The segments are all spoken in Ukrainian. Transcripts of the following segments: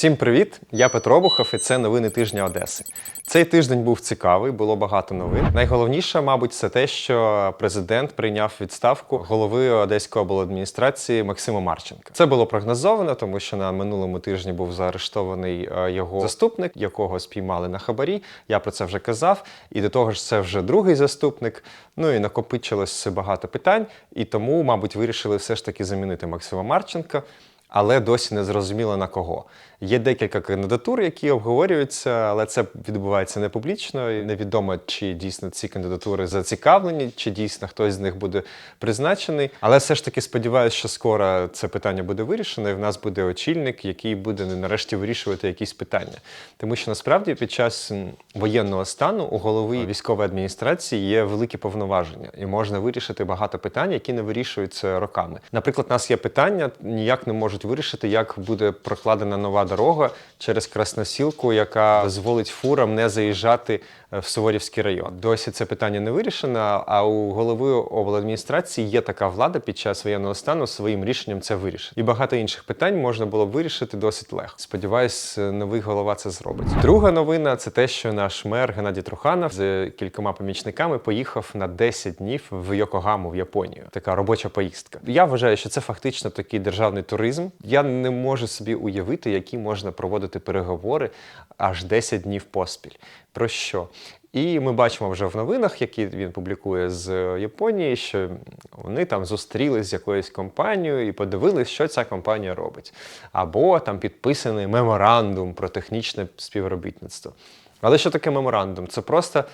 Всім привіт! Я Петро Обухов і це новини тижня Одеси. Цей тиждень був цікавий, було багато новин. Найголовніше, мабуть, це те, що президент прийняв відставку голови Одеської обладміністрації Максима Марченка. Це було прогнозовано, тому що на минулому тижні був заарештований е, його заступник, якого спіймали на хабарі. Я про це вже казав. І до того ж, це вже другий заступник. Ну і накопичилось багато питань, і тому, мабуть, вирішили все ж таки замінити Максима Марченка але досі не зрозуміло на кого. Є декілька кандидатур, які обговорюються, але це відбувається не публічно. і Невідомо, чи дійсно ці кандидатури зацікавлені, чи дійсно хтось з них буде призначений. Але все ж таки сподіваюся, що скоро це питання буде вирішено, і в нас буде очільник, який буде нарешті вирішувати якісь питання. Тому що насправді під час воєнного стану у голови військової адміністрації є великі повноваження, і можна вирішити багато питань, які не вирішуються роками. Наприклад, у нас є питання, ніяк не можуть вирішити, як буде прокладена нова дорога через Красносілку, яка дозволить фурам не заїжджати е, в Суворівський район. Досі це питання не вирішено. А у голови обладміністрації є така влада під час воєнного стану своїм рішенням це вирішити. І багато інших питань можна було б вирішити досить легко. Сподіваюсь, новий голова це зробить. Друга новина це те, що наш мер Геннадій Труханов з кількома помічниками поїхав на 10 днів в Йокогаму в Японію. Така робоча поїздка. Я вважаю, що це фактично такий державний туризм. Я не можу собі уявити, які можна проводити переговори аж 10 днів поспіль. Про що? І ми бачимо вже в новинах, які він публікує з Японії, що вони там зустрілись з якоюсь компанією і подивились, що ця компанія робить. Або там підписаний меморандум про технічне співробітництво. Але що таке меморандум? Це просто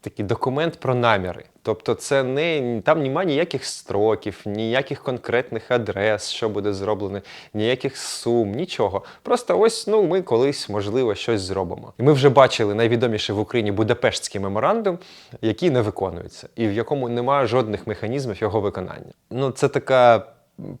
такий документ про наміри. Тобто, це не там немає ніяких строків, ніяких конкретних адрес, що буде зроблено, ніяких сум, нічого. Просто ось ну ми колись, можливо, щось зробимо. І ми вже бачили найвідоміший в Україні Будапештський меморандум, який не виконується, і в якому немає жодних механізмів його виконання. Ну, це така.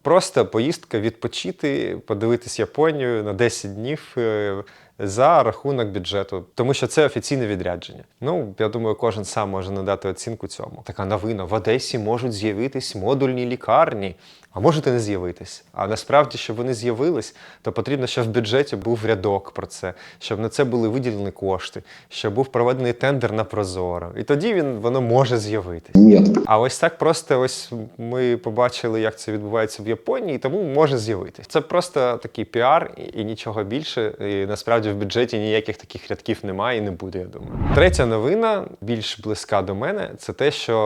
Просто поїздка відпочити, подивитись Японію на 10 днів е, за рахунок бюджету, тому що це офіційне відрядження. Ну я думаю, кожен сам може надати оцінку цьому. Така новина в Одесі можуть з'явитись модульні лікарні, а можете не з'явитись. А насправді, щоб вони з'явились, то потрібно, щоб в бюджеті був рядок про це, щоб на це були виділені кошти, щоб був проведений тендер на Прозоро. І тоді він воно може з'явитись. Ні. А ось так просто ось ми побачили, як це відбувається в Японії, тому може з'явитись. Це просто такий піар і, і нічого більше. І насправді в бюджеті ніяких таких рядків немає і не буде. Я думаю. Третя новина, більш близька до мене, це те, що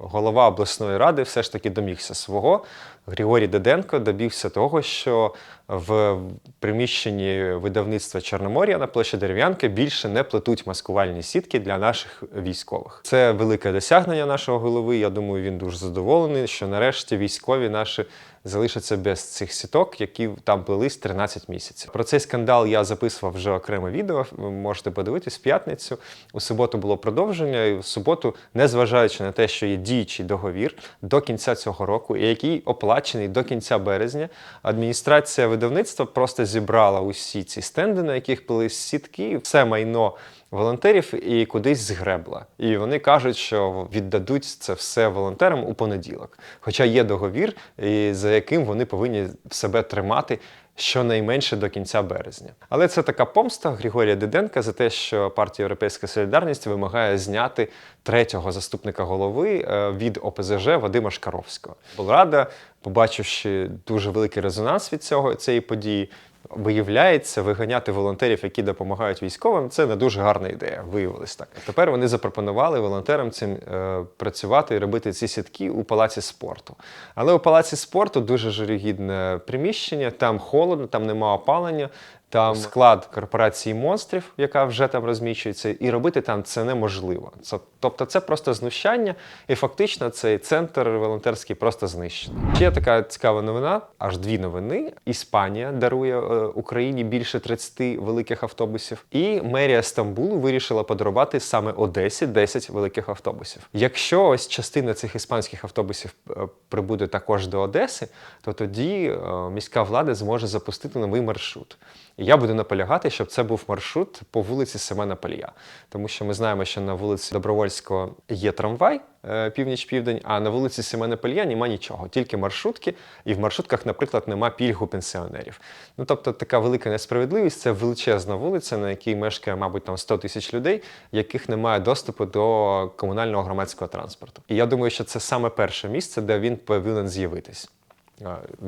голова обласної ради все ж таки домігся свого. Григорій Деденко добився того, що в приміщенні видавництва Чорномор'я на площі Дерев'янки більше не плетуть маскувальні сітки для наших військових. Це велике досягнення нашого голови. Я думаю, він дуже задоволений, що нарешті військові наші залишаться без цих сіток, які там плелись 13 місяців. Про цей скандал я записував вже окреме відео. Ви можете подивитись в п'ятницю. У суботу було продовження, і в суботу, незважаючи на те, що є діючий договір до кінця цього року, і який оплачений до кінця березня, адміністрація видавництва просто зібрала усі ці стенди, на яких пили сітки, все майно волонтерів і кудись згребла. І вони кажуть, що віддадуть це все волонтерам у понеділок. Хоча є договір, за яким вони повинні себе тримати. Щонайменше до кінця березня. Але це така помста Григорія Диденка за те, що партія Європейська Солідарність вимагає зняти третього заступника голови е, від ОПЗЖ Вадима Шкаровського. Була рада, побачивши дуже великий резонанс від цього цієї події, Виявляється, виганяти волонтерів, які допомагають військовим, це не дуже гарна ідея. Виявилось так. Тепер вони запропонували волонтерам цим е, працювати і робити ці сітки у палаці спорту. Але у палаці спорту дуже жалюгідне приміщення, там холодно, там нема опалення. Там склад корпорації монстрів, яка вже там розміщується, і робити там це неможливо. Це, тобто це просто знущання, і фактично цей центр волонтерський просто знищений. Ще така цікава новина: аж дві новини. Іспанія дарує е, Україні більше 30 великих автобусів, і мерія Стамбулу вирішила подарувати саме Одесі 10 великих автобусів. Якщо ось частина цих іспанських автобусів е, прибуде також до Одеси, то тоді е, міська влада зможе запустити новий маршрут Я буду наполягати, щоб це був маршрут по вулиці Семена Палія. Тому що ми знаємо, що на вулиці Добровольського є трамвай е, північ-південь, а на вулиці Семена Палія нема нічого, тільки маршрутки. І в маршрутках, наприклад, нема пільгу пенсіонерів. Ну тобто така велика несправедливість це величезна вулиця, на якій мешкає, мабуть, там 100 тисяч людей, яких немає доступу до комунального громадського транспорту. І я думаю, що це саме перше місце, де він повинен з'явитись.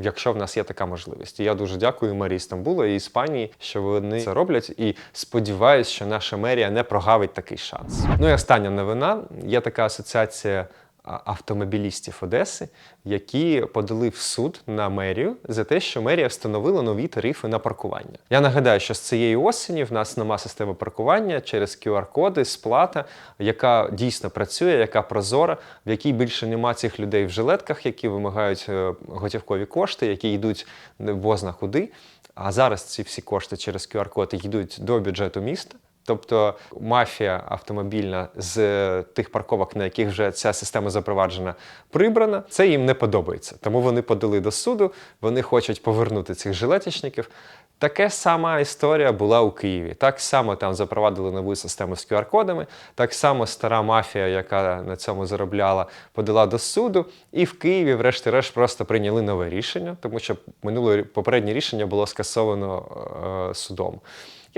Якщо в нас є така можливість, я дуже дякую мерії Стамбула і Іспанії, що вони це роблять, і сподіваюся, що наша мерія не прогавить такий шанс. Ну і остання новина. Є така асоціація автомобілістів Одеси, які подали в суд на мерію за те, що мерія встановила нові тарифи на паркування. Я нагадаю, що з цієї осені в нас нема системи паркування через QR-коди, сплата, яка дійсно працює, яка прозора, в якій більше нема цих людей в жилетках, які вимагають е, готівкові кошти, які йдуть бозна куди. А зараз ці всі кошти через QR-код йдуть до бюджету міста. Тобто мафія автомобільна з е, тих парковок, на яких вже ця система запроваджена, прибрана, це їм не подобається. Тому вони подали до суду, вони хочуть повернути цих жилетичників. Таке сама історія була у Києві. Так само там запровадили нову систему з QR-кодами, так само стара мафія, яка на цьому заробляла, подала до суду. І в Києві, врешті-решт, просто прийняли нове рішення, тому що минуле попереднє рішення було скасовано е, судом.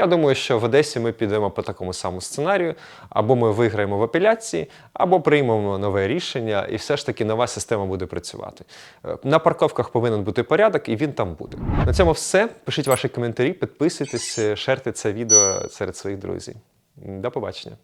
Я думаю, що в Одесі ми підемо по такому самому сценарію, або ми виграємо в апеляції, або приймемо нове рішення, і все ж таки нова система буде працювати. Е, На парковках повинен бути порядок, і він там буде. На цьому все. Пишіть ваші коментарі, підписуйтесь, шерте це відео серед своїх друзів. До побачення.